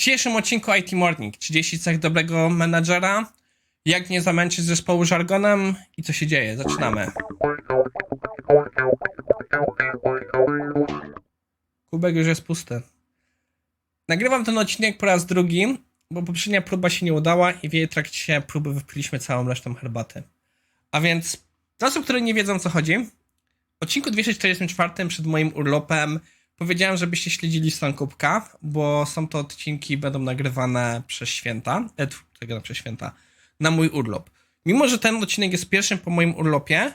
W dzisiejszym odcinku IT Morning 30 cech dobrego menadżera, jak nie zamęczyć zespołu żargonem i co się dzieje. Zaczynamy. Kubek już jest pusty. Nagrywam ten odcinek po raz drugi, bo poprzednia próba się nie udała i w jej trakcie próby wypiliśmy całą resztę herbaty. A więc, dla osób, które nie wiedzą co chodzi, w odcinku 244 przed moim urlopem powiedziałem, żebyście śledzili stan kubka, bo są to odcinki, będą nagrywane przez święta, e, tego przez święta, na mój urlop. Mimo, że ten odcinek jest pierwszym po moim urlopie,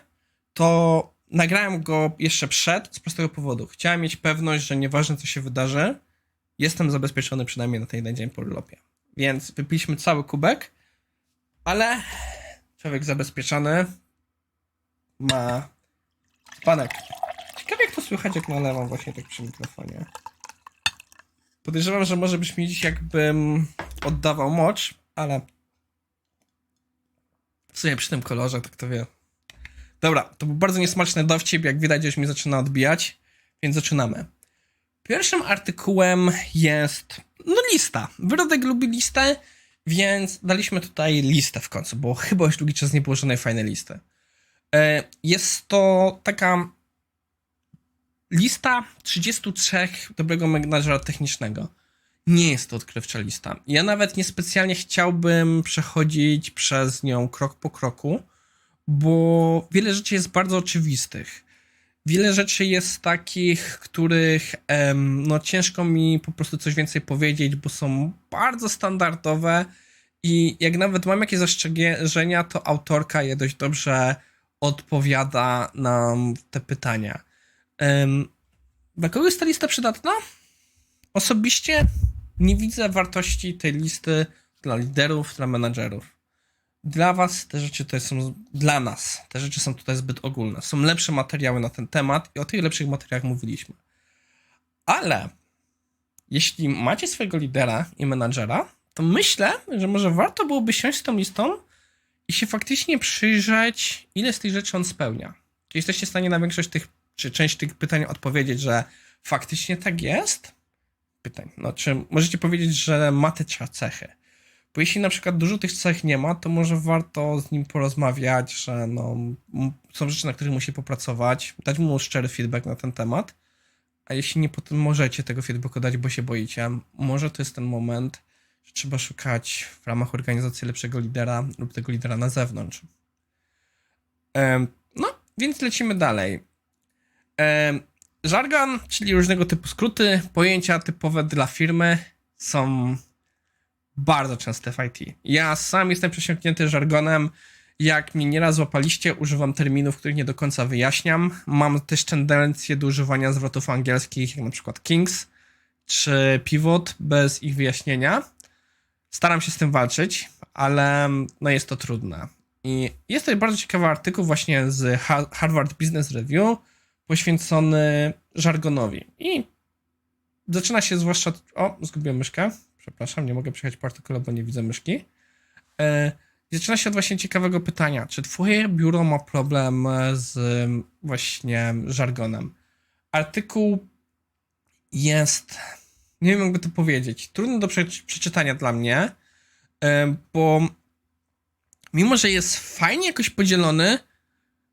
to nagrałem go jeszcze przed, z prostego powodu. Chciałem mieć pewność, że nieważne co się wydarzy, jestem zabezpieczony przynajmniej na ten jeden dzień po urlopie. Więc wypiliśmy cały kubek, ale człowiek zabezpieczony ma panek. Słychać, jak nalewam właśnie tak przy mikrofonie. Podejrzewam, że może brzmieć dziś jakbym oddawał mocz, ale w sumie przy tym kolorze, tak to wie. Dobra, to był bardzo niesmaczny dowcip, jak widać już mi zaczyna odbijać, więc zaczynamy. Pierwszym artykułem jest no lista. Wyrodek lubi listę, więc daliśmy tutaj listę w końcu, bo chyba już długi czas nie było żadnej fajnej listy. E, Jest to taka lista 33 dobrego menadżera technicznego. Nie jest to odkrywcza lista. Ja nawet niespecjalnie chciałbym przechodzić przez nią krok po kroku, bo wiele rzeczy jest bardzo oczywistych. Wiele rzeczy jest takich, których em, no ciężko mi po prostu coś więcej powiedzieć, bo są bardzo standardowe i jak nawet mam jakieś zastrzeżenia, to autorka je dość dobrze odpowiada na te pytania. Dla kogo jest ta lista przydatna? Osobiście nie widzę wartości tej listy dla liderów, dla menadżerów. Dla was te rzeczy to są, dla nas te rzeczy są tutaj zbyt ogólne. Są lepsze materiały na ten temat i o tych lepszych materiałach mówiliśmy. Ale jeśli macie swojego lidera i menadżera, to myślę, że może warto byłoby siąść z tą listą i się faktycznie przyjrzeć, ile z tych rzeczy on spełnia. Czy jesteście w stanie na większość tych, czy część tych pytań odpowiedzieć, że faktycznie tak jest? Pytań. No, czy możecie powiedzieć, że ma te cechy? Bo jeśli na przykład dużo tych cech nie ma, to może warto z nim porozmawiać, że no, są rzeczy, na których musi popracować, dać mu szczery feedback na ten temat. A jeśli nie potem możecie tego feedbacku dać, bo się boicie, może to jest ten moment, że trzeba szukać w ramach organizacji lepszego lidera lub tego lidera na zewnątrz. No, więc lecimy dalej. Żargon, czyli różnego typu skróty, pojęcia typowe dla firmy są bardzo częste w IT. Ja sam jestem przesiąknięty żargonem. Jak mnie nieraz złapaliście, używam terminów, których nie do końca wyjaśniam. Mam też tendencję do używania zwrotów angielskich, jak na przykład Kings czy Pivot, bez ich wyjaśnienia. Staram się z tym walczyć, ale no jest to trudne. I jest tutaj bardzo ciekawy artykuł właśnie z Ha- Harvard Business Review poświęcony żargonowi. I zaczyna się zwłaszcza. O, zgubiłem myszkę. Przepraszam, nie mogę przejechać po artykule, bo nie widzę myszki. E, zaczyna się od właśnie ciekawego pytania. Czy twoje biuro ma problem z mm, właśnie żargonem? Artykuł jest. Nie wiem, jakby to powiedzieć. Trudny do prze- przeczytania dla mnie, e, bo mimo, że jest fajnie jakoś podzielony,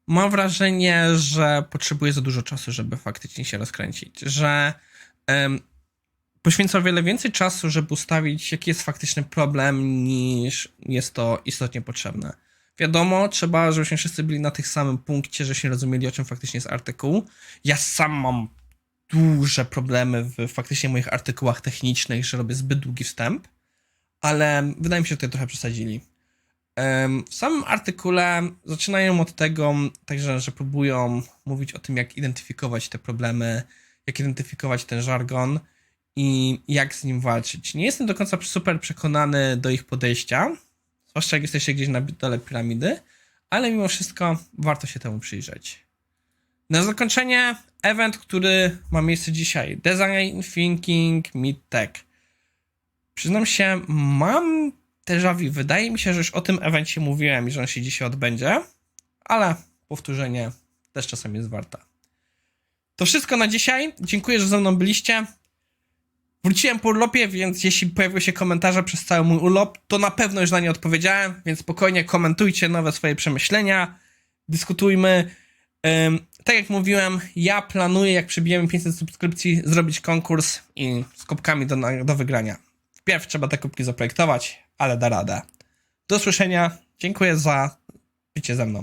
mam wrażenie, że potrzebuje za dużo czasu, żeby faktycznie się rozkręcić. Że poświęca o wiele więcej czasu, żeby ustawić, jaki jest faktyczny problem, niż jest to istotnie potrzebne. Wiadomo, trzeba, żebyśmy wszyscy byli na tych samym punkcie, żebyśmy rozumieli, o czym faktycznie jest artykuł. Ja sam mam duże problemy w faktycznie moich artykułach technicznych, że robię zbyt długi wstęp, ale wydaje mi się, że tutaj trochę przesadzili. W samym artykule zaczynają od tego, także, że próbują mówić o tym, jak identyfikować te problemy, jak identyfikować ten żargon i jak z nim walczyć. Nie jestem do końca super przekonany do ich podejścia, zwłaszcza jak jesteście gdzieś na dole piramidy, ale mimo wszystko warto się temu przyjrzeć. Na zakończenie event, który ma miejsce dzisiaj. Design Thinking Meet Tech. Przyznam się, mam déjà vu. Wydaje mi się, że już o tym evencie mówiłem i że on się dzisiaj odbędzie, ale powtórzenie też czasem jest warta. To wszystko na dzisiaj. Dziękuję, że ze mną byliście. Wróciłem po urlopie, więc jeśli pojawiły się komentarze przez cały mój urlop, to na pewno już na nie odpowiedziałem, więc spokojnie komentujcie nowe swoje przemyślenia, dyskutujmy. Ym, tak jak mówiłem, ja planuję, jak przebijemy 500 subskrypcji, zrobić konkurs i z kubkami do, do wygrania. Wpierw trzeba te kubki zaprojektować, ale da radę. Do usłyszenia. Dziękuję za bycie ze mną.